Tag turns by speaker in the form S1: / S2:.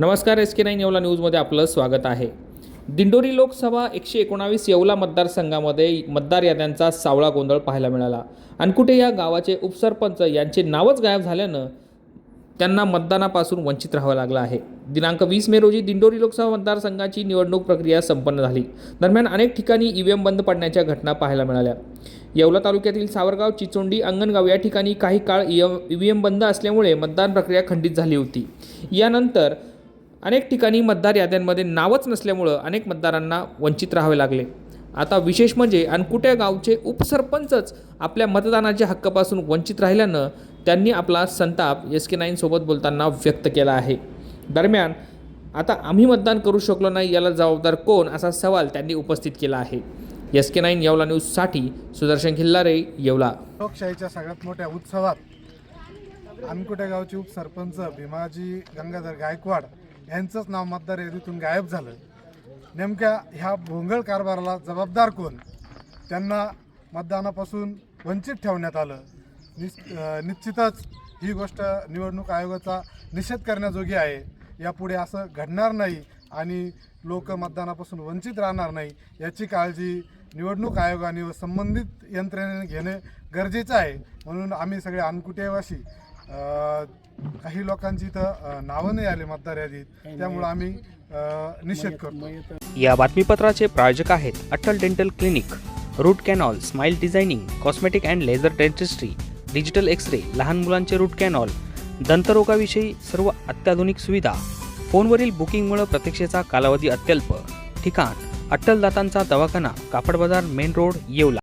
S1: नमस्कार S K nine Yeola न्यूजमध्ये आपलं स्वागत आहे. दिंडोरी लोकसभा एकशे एकोणावीस येवला मतदारसंघामध्ये मतदार याद्यांचा सावळा गोंधळ पाहायला मिळाला. अनकुटे या गावाचे उपसरपंच यांचे नावच गायब झाल्यानं त्यांना मतदानापासून वंचित राहावं लागलं आहे. दिनांक वीस मे रोजी दिंडोरी लोकसभा मतदारसंघाची निवडणूक प्रक्रिया संपन्न झाली. दरम्यान अनेक ठिकाणी ईव्हीएम बंद पडण्याच्या घटना पाहायला मिळाल्या. येवला तालुक्यातील सावरगाव चिचोंडी अंगणगाव या ठिकाणी काही काळ ईव्हीएम बंद असल्यामुळे मतदान प्रक्रिया खंडित झाली होती. यानंतर अनेक ठिकाणी मतदार याद्यांमध्ये नावच नसल्यामुळं अनेक मतदारांना वंचित राहावे लागले. आता विशेष म्हणजे अनकुट्या गावचे उपसरपंचच आपल्या मतदानाच्या हक्कापासून वंचित राहिल्यानं त्यांनी आपला संताप एस के नाईनसोबत बोलताना व्यक्त केला आहे. दरम्यान आता आम्ही मतदान करू शकलो नाही याला जबाबदार कोण असा सवाल त्यांनी उपस्थित केला आहे. एस के नाईन येवला न्यूजसाठी सुदर्शन खिल्लारे येवला.
S2: लोकशाहीच्या सगळ्यात मोठ्या उत्सवात अनकुट्या गावचे उपसरपंच भीमाजी गंगाधर गायकवाड यांचंच नाव मतदार यादीतून गायब झालं. नेमक्या ह्या भोंगळ कारभाराला जबाबदार कोण? त्यांना मतदानापासून वंचित ठेवण्यात आलं. निश्चितच ही गोष्ट निवडणूक आयोगाचा निषेध करण्याजोगी आहे. यापुढे असं घडणार नाही आणि लोक मतदानापासून वंचित राहणार नाही याची काळजी निवडणूक आयोगाने व संबंधित यंत्रणेने घेणे गरजेचं आहे. म्हणून आम्ही सगळे अनकुटेवासी काही लोकांची इथं नावं नाही आले मतदार यादीत त्यामुळं आम्ही निषेध करतो.
S3: या बातमीपत्राचे प्रायोजक आहेत Atal dental clinic root canal smile designing cosmetic and laser dentistry digital X ray लहान मुलांचे रूट कॅनॉल दंतरोगाविषयी सर्व अत्याधुनिक सुविधा फोनवरील बुकिंगमुळे प्रतीक्षेचा कालावधी अत्यल्प. ठिकाण अट्टल दातांचा दवाखाना कापड बाजार मेन रोड येवला.